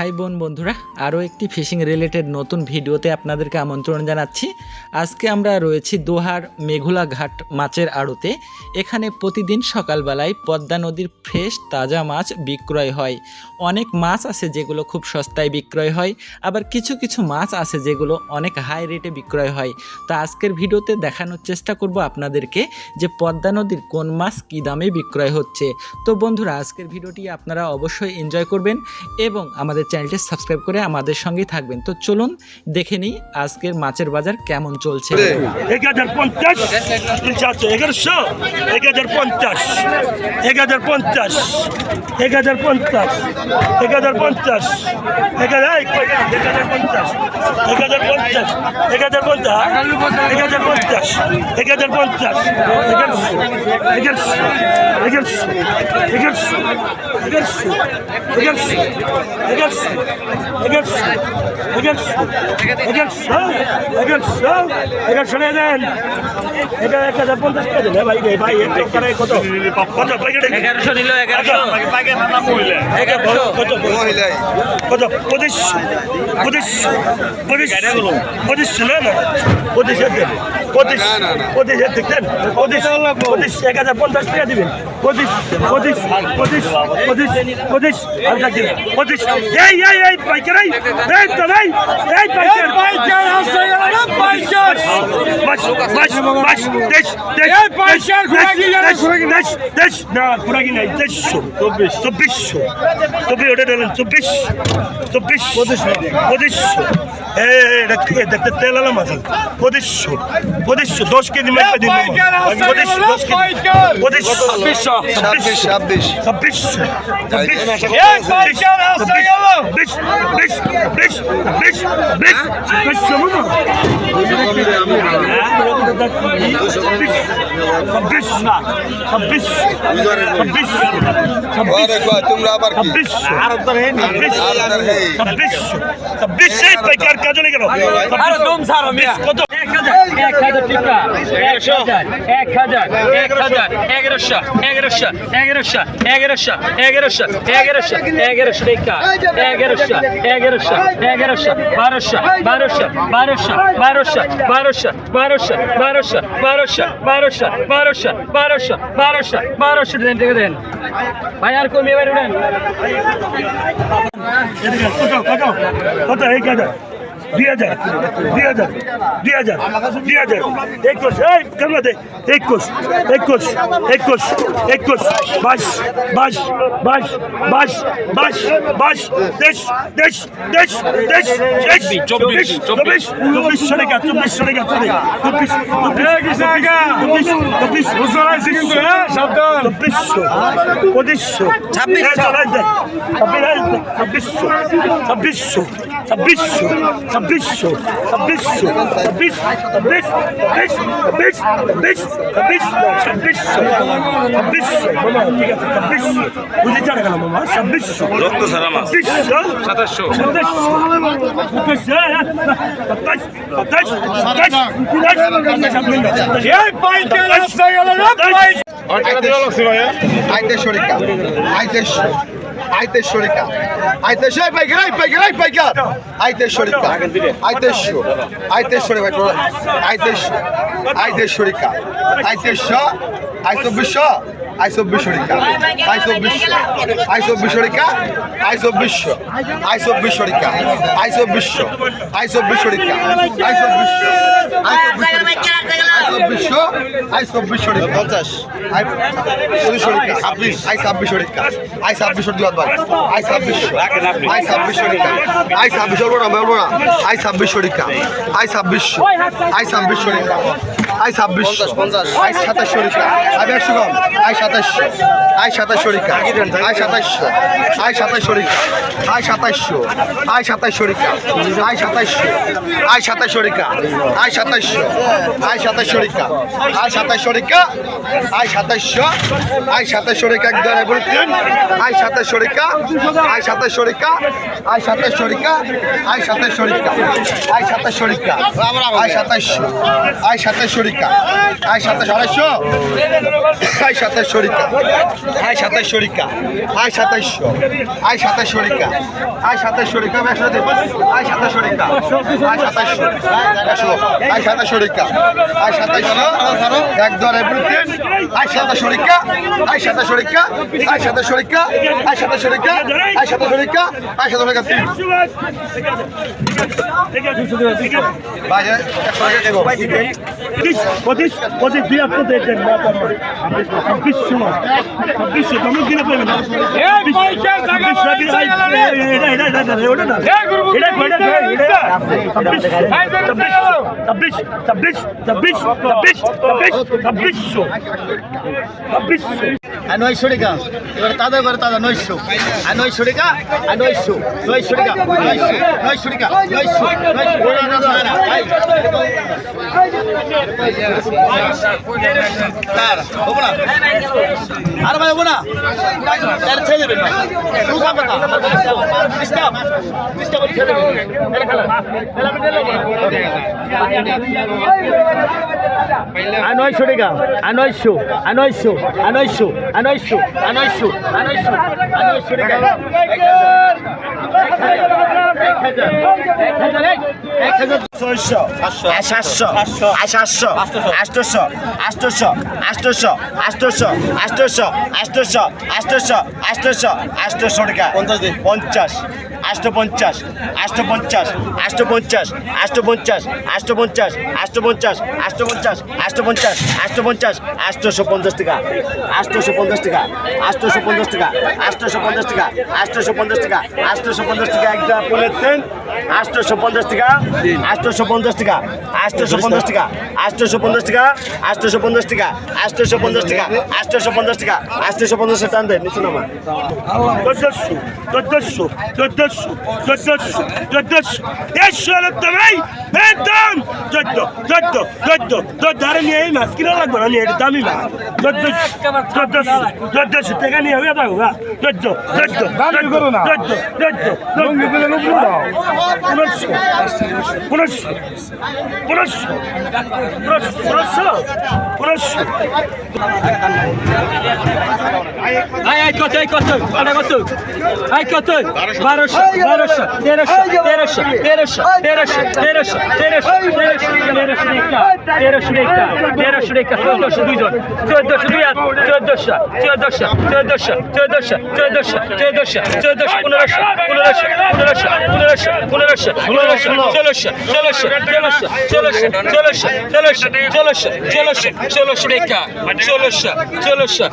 ভাই বোন বন্ধুরা, আরও একটি ফিশিং রিলেটেড নতুন ভিডিওতে আপনাদেরকে আমন্ত্রণ জানাচ্ছি। আজকে আমরা রয়েছি দোহার মেঘুলা ঘাট মাছের আড়তে। এখানে প্রতিদিন সকালবেলায় পদ্মা নদীর ফ্রেশ তাজা মাছ বিক্রয় হয়। অনেক মাছ আছে যেগুলো খুব সস্তায় বিক্রয় হয়, আবার কিছু কিছু মাছ আছে যেগুলো অনেক হাই রেটে বিক্রয় হয়। তো আজকের ভিডিওতে দেখানোর চেষ্টা করব আপনাদেরকে যে পদ্মা নদীর কোন মাছ কী দামে বিক্রয় হচ্ছে। তো বন্ধুরা, আজকের ভিডিওটি আপনারা অবশ্যই এনজয় করবেন এবং আমাদের চ্যানেলটি সাবস্ক্রাইব করে আমাদের সঙ্গেই থাকবেন তো চলুন দেখে নিই আজকের মাছের বাজার কেমন চলছে এক হাজার পঞ্চাশ এগারোশো এক হাজার পঞ্চাশ এক হাজার পঞ্চাশ এক হাজার পঞ্চাশ এক হাজার পঞ্চাশ এক হাজার এক হাজার পঞ্চাশ এক হাজার পঞ্চাশ এক হাজার পঞ্চাশ এক হাজার পঞ্চাশ এক হাজার পঞ্চাশ এগারোশো এগারোশো এগারোশো এগারোশো এগারোশো এগারোশো সরিয়ে দেন এটা এক হাজার পঞ্চাশ টাকা দিলে ভাই রে ভাই আচ্ছা, পঁচিশ পঁচিশ পঁচিশ পঁচিশ পঁচিশ পঁচিশ পঁচিশ পঁচিশ এর থেকে পঁচিশ পঁচিশ এক হাজার পঞ্চাশ টাকা দিবেন। পঁচিশ পঁচিশ পঁচিশ পঁচিশ পঁচিশ হালকা দিবেন পঁচিশ। এই এই এই পাইকার এই এই তো ভাই এই পাইকার চব্বিশশো। চব্বিশ ওটা চব্বিশ চব্বিশ পঁচিশশো। পঁচিশশো এ দেখতে তেল আলাম আছে। পঁচিশশো। পঁচিশশো দশ কেজি মেপে দিন পঁচিশশো দশ কেজি পঁচিশশো ছাব্বিশশো ছাব্বিশ ছাব্বিশ তোমরা আবার ছাব্বিশ ছাব্বিশ কাজলে গেল কত হাজার টিকা এক হাজার এক হাজার এক হাজার এগারোশো এগারোশো এগারোশো এগারোশো এগারোশো এগারোশো এগারোশো টিকা এগারোশো এগারোশো এগারোশো বারোশো বারোশো বারোশো বারোশো বারোশো বারোশো বারোশো বারোশো বারোশো বারোশো বারোশো বারোশো বারোশো দেন দেখে দেন ভাই আর কমিয়ে বেরো দেন কত কত কত এক হাজার দুই হাজার দুই হাজার দুই হাজার দুই হাজার। একুশ এই কেমন দে? একুশ একুশ একুশ একুশ বাইশ বাইশ বাইশ বাইশ বাইশ বাইশ দেশ দেশ দেশ দেশ দেশ চব্বিশ চব্বিশ চব্বিশ সরে গা চব্বিশ সরে গা সরে চব্বিশ চব্বিশ চব্বিশ চব্বিশ কিন্তু সাবধান। চব্বিশশো পঁচিশশো ছাব্বিশশো ছাব্বিশশো ছাব্বিশশো ছাব্বিশশো ছাব্বিশশো ছাব্বিশ ছাব্বিশ ছাব্বিশ ছাব্বিশ ছাব্বিশ ছাব্বিশ ছাব্বিশশো বুঝে চলে গেল মামা ছাব্বিশশো রক্ত সারা ছাব্বিশশো সাতাশশো সাতাশশো সাতাশশো সাতাশ সাতাশ আইতেশ্বরিকা আইতেশ্বর পাইকার আই পাইকার আই পাইকার আইতেশ্বরিকা আইতেশ্বর আইতেশ্বরী ভাই আইতেশ্বর আইতেশ্বরিকা আইতেশ্বর আইচব্বিশ আইসব বিশ্বরিকা আইসব বিশ্ব আইসব বিশ্বরিকা আইসব বিশ্ব আইসব বিশ্বরিকা আইসব বিশ্ব আইসব বিশ্বরিকা আইসব বিশ্ব আইসব বিশ্ব আইসব বিশ্বরিকা পঞ্চাশ বিশ্বরিকা ছাব্বিশ। আই ছাব্বিশ শরিকা আই ছাব্বিশ দুই হাত আই ছাব্বিশ আই ছাব্বিশ শরিকা আই ছাব্বিশ বলব না বলব না। আই ছাব্বিশ শরিকা আই ছাব্বিশ আই ছাব্বিশ শরিকা আই ছাব্বিশশো আই সাতাশশো রিকা আমি একশো কম আই সাতাশশো আই সাতাশশো রিকা আই সাতাশশো আই সাতাশশো রিকা আই সাতাশশো আই সাতাশশো রিকা আই সাতাশশো আই সাতাশশো রিকা আই সাতাশশো আই সাতাশশো রিকা আই সাতাশশো রিকা আই সাতাশশো আই সাতাশশো রিকা একদম বলে দিন আই সাতাশশো রিকা আই সাতাশশো রিকা আই সাতাশশো রিকা আই সাতাশশো রিকা আই সাতাশশো রিকা আই সাতাশশো আই সাতাশশো শরিকা আয় সাতাশ আড়াইশো আয় সাতাশ শরিকা আয় সাতাশ শরিকা আয় সাতাইশশো আয় সাতাশ শরিকা আয় সাতাশ শরিকা একশো সাতাশ শরিকা আয় সাতাইশশো একশো আয় সাতাশ শরিকা আয় সাতাইশশো এক দর এভরিথিং আয় সাতাশ শরিকা আয় সাতাশ শরিকা আয় সাতাশ শরিকা আয় সাতাশ শরিকা আয় সাতাশ শরিকা আয় সাতাশ শরিকা তিন পঁচিশ পঁচিশ দুই আটশো দেখছেন ছাব্বিশশো ছাব্বিশশো তুমি কিনে পেবেন ছাব্বিশ ছাব্বিশ ছাব্বিশ ছাব্বিশ ছাব্বিশ ছাব্বিশশো ছাব্বিশশো আর নয়শো টাকা এবার তাদের ঘরে তাদের নয়শো। আর নয়শো টাকা আর নয়শো। নয়শো টাকা নয়শো নয়শো। টাকা নয়শো আর ভাই, হব না। ছেড়ে দেবেন আর নয়শো টাকা। আর নয়শো। আর নয়শো। আর নয়শো টাকা। ছয়শো সাতশো সাতশো আটশোশো আটশোশো আটশোশো আটশোশো আটশোশো আটশোশো আটশোশো আটশোশো আটশোশো টাকা পঞ্চাশ আষ্ট পঞ্চাশ আষ্ট পঞ্চাশ আষ্ট পঞ্চাশ আষ্ট পঞ্চাশ আষ্ট পঞ্চাশ আষ্ট পঞ্চাশ আষ্ট পঞ্চাশ আষ্ট পঞ্চাশ আষ্ট পঞ্চাশ আষ্টশো পঞ্চাশ টাকা আষ্টশো পঞ্চাশ টাকা আষ্টশো পঞ্চাশ টাকা আষ্টশো পঞ্চাশ টাকা আষ্টশো পঞ্চাশ টাকা আষ্টশো পঞ্চাশ টাকা একটা বলেছেন আষ্টশো পঞ্চাশ টাকা আষ্টশো পঞ্চাশ টাকা আষ্টশো পঞ্চাশ টাকা আষ্টশো পঞ্চাশ টাকা আষ্টশো পঞ্চাশ টাকা আষ্টশো পঞ্চাশ টাকা আষ্টশো পঞ্চাশ টাকা আষ্টশো পঞ্চাশ টান দেয় নিচু নামা চোদ্দশো চোদ্দশো চোদ্দশো চোদ্দশো চোদ্দশো দেড়শো হলো তো ভাই একদম চোদ্দ চোদ্দ চোদ্দ চোদ্দ আরে নিয়ে এই মাছ কিনা লাগবে না নিয়ে এটা দামি মাছ চোদ্দশো চোদ্দশো চোদ্দশো টাকা নিয়ে হবে দেখো গা চোদ্দ চোদ্দ চোদ্দ চোদ্দ পনেরোশো পনেরোশো পনেরোশো পনেরোশো পনেরোশো চলো চলো চলো চলো